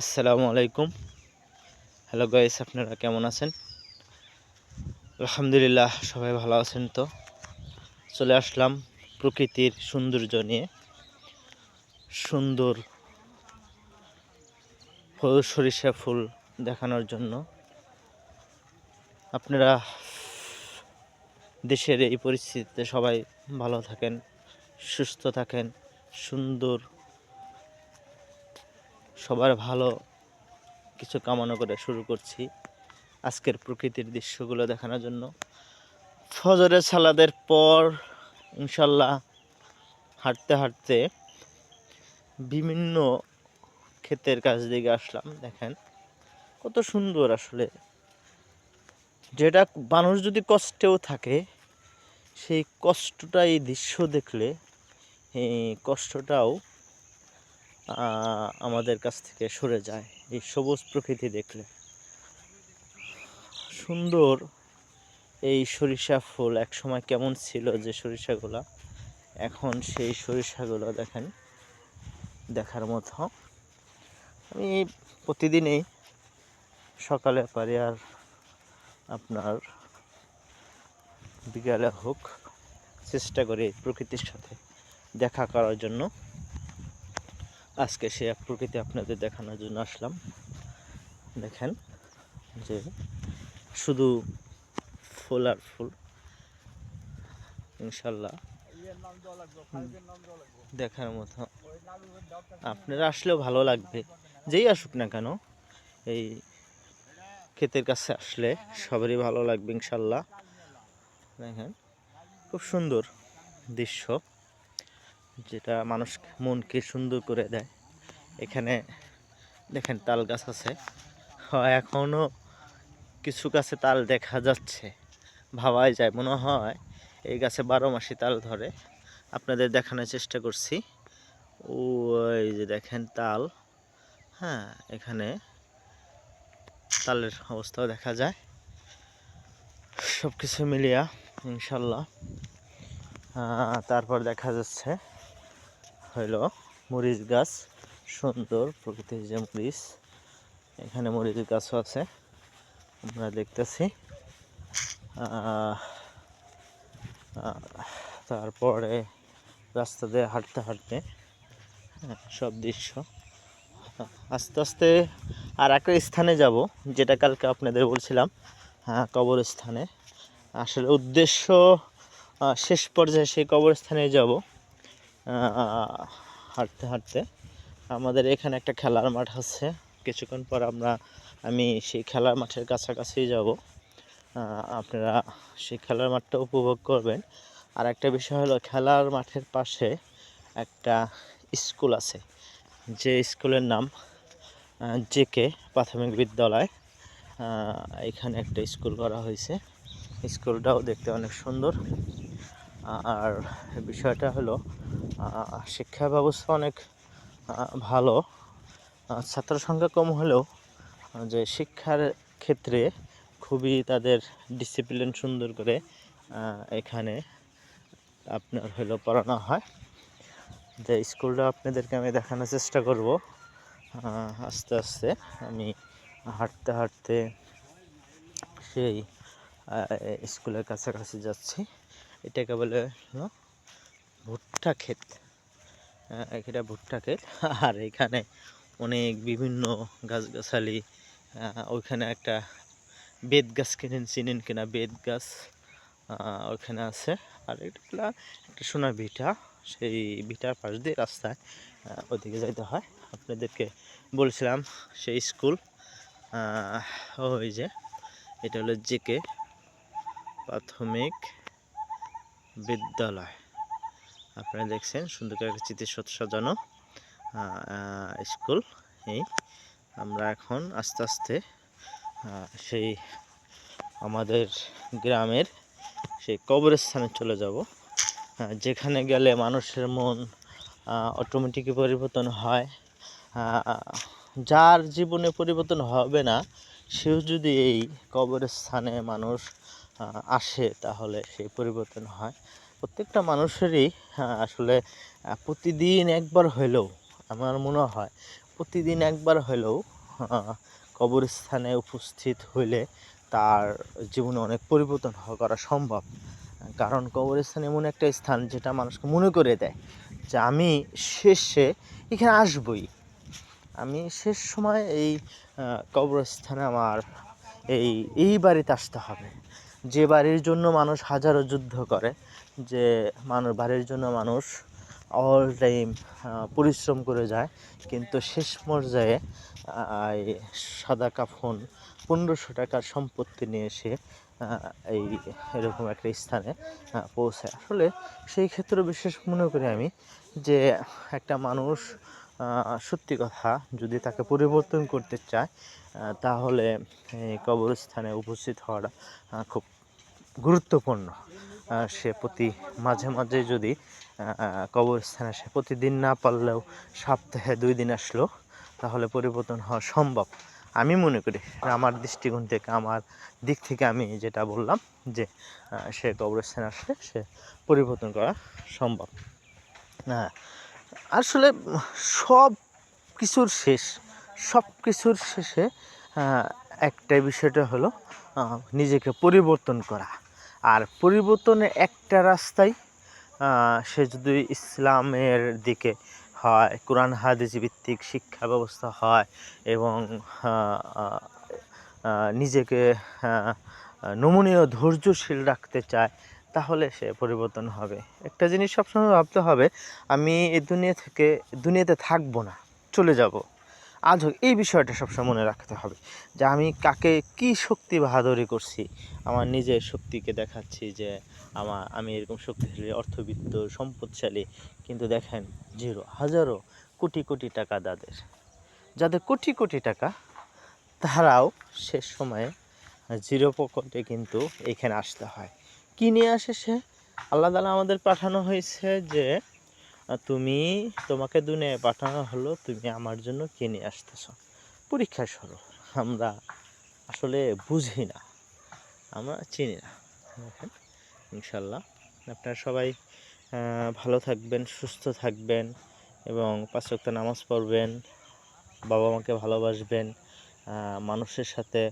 আসসালামু আলাইকুম। Hello guys আপনারা কেমন আছেন? আলহামদুলিল্লাহ, সবাই ভালো আছেন তো? চলে আসলাম প্রকৃতির সৌন্দর্য নিয়ে। সুন্দর সরিষা ফুল দেখানোর জন্য। আপনারা দেশের এই পরিস্থিতিতে সবাই ভালো থাকেন, সুস্থ থাকেন, সুন্দর সবার ভালো কিছু কামনা করে শুরু করছি আজকের প্রকৃতির দৃশ্যগুলো দেখানোর জন্য। ফজরের সালাদের পর ইনশাল্লাহ হাঁটতে হাঁটতে বিভিন্ন ক্ষেতের কাছ দিকে আসলাম, দেখেন। কত সুন্দর আসলে। যেটা মানুষ যদি কষ্টেও থাকে, সেই কষ্টটা এই দৃশ্য দেখলে কষ্টটাও আমাদের কাছ থেকে সরে যায় এই সবুজ প্রকৃতি দেখলে। সুন্দর এই সরিষা ফুল এক সময় কেমন ছিল যে সরিষাগুলা? এখন সেই সরিষাগুলো দেখেন, দেখার মতো। আমি প্রতিদিনই সকালে পারি আর আপনার বিকালে হোক, চেষ্টা করি প্রকৃতির সাথে দেখা করার জন্য। আজকে সে এক প্রকৃতি আপনাদের দেখানোর জন্য আসলাম। দেখেন যে শুধু ফুল আর ফুল। ইনশাল্লাহ দেখার মতো। আপনারা আসলেও ভালো লাগবে। যেই আসুক না কেন, এই ক্ষেতের কাছে আসলে সবারই ভালো লাগবে ইনশাল্লাহ। দেখেন, খুব সুন্দর দৃশ্য। যেটা মানুষ মনকে সুন্দর করে দেয়। এখানে দেখেন তাল গাছ আছে। এখনও কিছু গাছে তাল দেখা যাচ্ছে। ভাবাই যায়, মনে হয় এই গাছে বারো মাসি তাল ধরে। আপনাদের দেখানোর চেষ্টা করছি। ওই যে দেখেন তাল। হ্যাঁ এখানে তালের অবস্থাও দেখা যায়। সব কিছু মিলিয়া, ইনশাল্লাহ। তারপর দেখা যাচ্ছে হইল মরিচ গাছ সুন্দর প্রকৃতির যে মরিচ। এখানে মরিচ গাছও আছে আমরা দেখতেছি। তারপরে রাস্তা দিয়ে হাঁটতে হাঁটতে হ্যাঁ, সব দৃশ্য। আস্তে আস্তে আর একটা স্থানে যাব যেটা কালকে আপনাদের বলছিলাম হ্যাঁ কবরস্থানে। আসলে উদ্দেশ্য শেষ পর্যায়ে সেই কবরস্থানে যাব। হাঁটতে হাঁটতে আমাদের এখানে একটা খেলার মাঠ আছে। কিছুক্ষণ পর আমরা, আমি সেই খেলার মাঠের কাছাকাছি যাব। আপনারা সেই খেলার মাঠটা উপভোগ করবেন। আর একটা বিষয় হলো, খেলার মাঠের পাশে একটা স্কুল আছে। যে স্কুলের নাম জেকে প্রাথমিক বিদ্যালয়। এখানে একটা স্কুল করা হয়েছে। স্কুলটাও দেখতে অনেক সুন্দর। আর বিষয়টা হলো শিক্ষা ব্যবস্থা অনেক ভালো। ছাত্র সংখ্যা কম হলেও যে শিক্ষার ক্ষেত্রে খুবই তাদের ডিসিপ্লিন সুন্দর করে এখানে আপনার হলো পড়ানো হয়। যে স্কুলটা আপনাদেরকে আমি দেখানোর চেষ্টা করব। আস্তে আস্তে আমি হাঁটতে হাঁটতে সেই স্কুলের কাছাকাছি যাচ্ছি। এটাকে বলে ভুট্টা ক্ষেত। আহ, এটা ভুট্টা ক্ষেত। আর এখানে অনেক বিভিন্ন গাছগাছালি ওইখানে একটা বেত গাছ কিনেন চিনেন কিনা? বেত গাছ ওইখানে আছে। আর এটা একটা সোনার ভিটা। সেই ভিটার পাশ দিয়ে রাস্তায় ওদিকে যাইতে হয়। আপনাদেরকে বলছিলাম সেই স্কুল ওই যে এটা হলো জেকে প্রাথমিক বিদ্যালয়। আপনারা দেখছেন সুন্দর করে চিত্র সাজানো স্কুল। এই আমরা এখন আস্তে আস্তে সেই আমাদের গ্রামের সেই কবরস্থানে চলে যাব। যেখানে গেলে মানুষের মন অটোমেটিকই পরিবর্তন হয়। যার জীবনে পরিবর্তন হবে না, সেও যদি এই কবরস্থানে মানুষ আসে, তাহলে সেই পরিবর্তন হয়। প্রত্যেকটা মানুষেরই আসলে প্রতিদিন একবার হলেও, আমার মনে হয়, প্রতিদিন একবার হলেও কবরস্থানে উপস্থিত হইলে তার জীবনে অনেক পরিবর্তন করা সম্ভব। কারণ কবরস্থান এমন একটা স্থান যেটা মানুষকে মনে করে দেয় যে আমি শেষে এখানে আসবই। আমি শেষ সময় এই কবরস্থানে আমার এই এই বাড়িতে আসতে হবে। যে বাড়ির জন্য মানুষ হাজারো যুদ্ধ করে যে মানুষ বাড়ির জন্য মানুষ অল টাইম পরিশ্রম করে যায় কিন্তু শেষ পর্যায়ে সাদা কাফন পনেরোশো টাকার সম্পত্তি নিয়ে আহ, এই এরকম একটা স্থানে পৌঁছায়। আসলে সেই ক্ষেত্রে বিশেষ মনে করি আমি যে একটা মানুষ সত্যি কথা যদি তাকে পরিবর্তন করতে চায় তাহলে কবরস্থানে উপস্থিত হওয়াটা খুব গুরুত্বপূর্ণ। সে প্রতি মাঝে মাঝে যদি কবরস্থানে সে প্রতিদিন না পারলেও সপ্তাহে দুই দিন আসলো, তাহলে পরিবর্তন হওয়া সম্ভব। আমি মনে করি আমার দৃষ্টিকোণ থেকে, আমার দিক থেকে আমি যেটা বললাম, যে সে কবরস্থানে আসলে সে পরিবর্তন করা সম্ভব। হ্যাঁ আসলে সব কিছুর শেষ, সব কিছুর শেষে একটাই বিষয়টা হলো নিজেকে পরিবর্তন করা। আর পরিবর্তনের একটা রাস্তাই সে যদি ইসলামের দিকে হয়, কোরআন, হাদিস ভিত্তিক শিক্ষা ব্যবস্থা হয় এবং নিজেকে নমনীয়, ধৈর্যশীল রাখতে চায়, তাহলে সে পরিবর্তন হবে। একটা জিনিস সবসময় ভাবতে হবে, আমি এই দুনিয়া থেকে, দুনিয়াতে থাকব না, চলে যাব। আজ হোক এই বিষয়টা সবসময় মনে রাখতে হবে যে আমি কাকে কি শক্তি বাহাদুরি করছি, আমার নিজের শক্তিকে দেখাচ্ছি যে আমার, আমি এরকম শক্তিশালী, অর্থবিত্ত, সম্পদশালী, কিন্তু দেখেন জিরো, হাজারো কোটি কোটি টাকা যাদের যাদের কোটি কোটি টাকা, তারাও শেষ সময়ে জিরো পকেটে কিন্তু এখানে আসতে হয়। কী নিয়ে আসে সে? আল্লাহ তালা আমাদের পাঠানো হয়েছে যে তুমি তোমাকে দুনিয়ায় পাঠানো হলো, তুমি আমার জন্য কিনে আসতেছ। পরীক্ষা স্বরূপ আমরা আসলে বুঝি না। আমরা চিনি না। দেখেন ইনশাল্লাহ আপনারা সবাই ভালো থাকবেন, সুস্থ থাকবেন এবং পাঁচ ওয়াক্ত নামাজ পড়বেন, বাবা মাকে ভালোবাসবেন মানুষের সাথে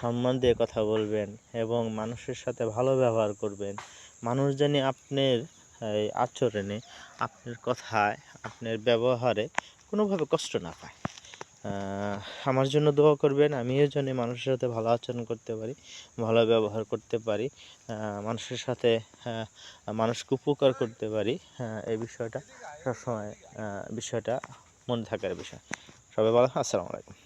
সম্মান দিয়ে কথা বলবেন এবং মানুষের সাথে ভালো ব্যবহার করবেন। মানুষ জানি আপনার আচরণে আপনার কথায়, আপনার ব্যবহারে কোনোভাবে কষ্ট না পায়। আমার জন্য দোয়া করবেন, আমিও যেন মানুষের সাথে ভালো আচরণ করতে পারি, ভালো ব্যবহার করতে পারি মানুষের সাথে মানুষকে উপকার করতে পারি। এই বিষয়টা সবসময় বিষয়টা মনে থাকার বিষয়। সবাই ভালো আসসালামু আলাইকুম।